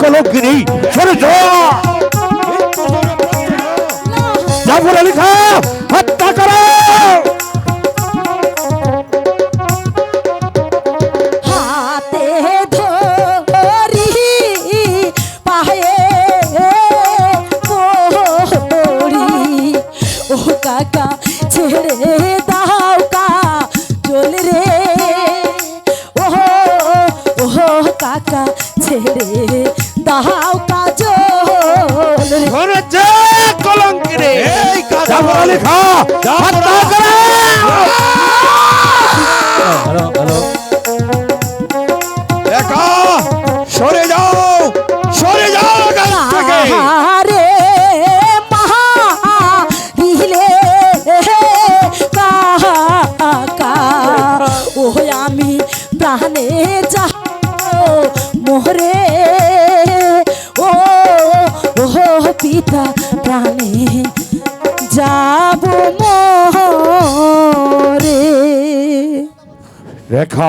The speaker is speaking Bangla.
কলঙ্কিনী সরে যা জাফর আলী খান হত্যা করো। কাকা ছেড়ে দাও কা চল রে। সরে যা এই একা সরে যাও সরে যাও থেকে। আরে মহা দিলে কাকা ও আমি প্রাণে যাও মোহরে। ও ও পিতা প্রাণে যাব মোহরে। রেখা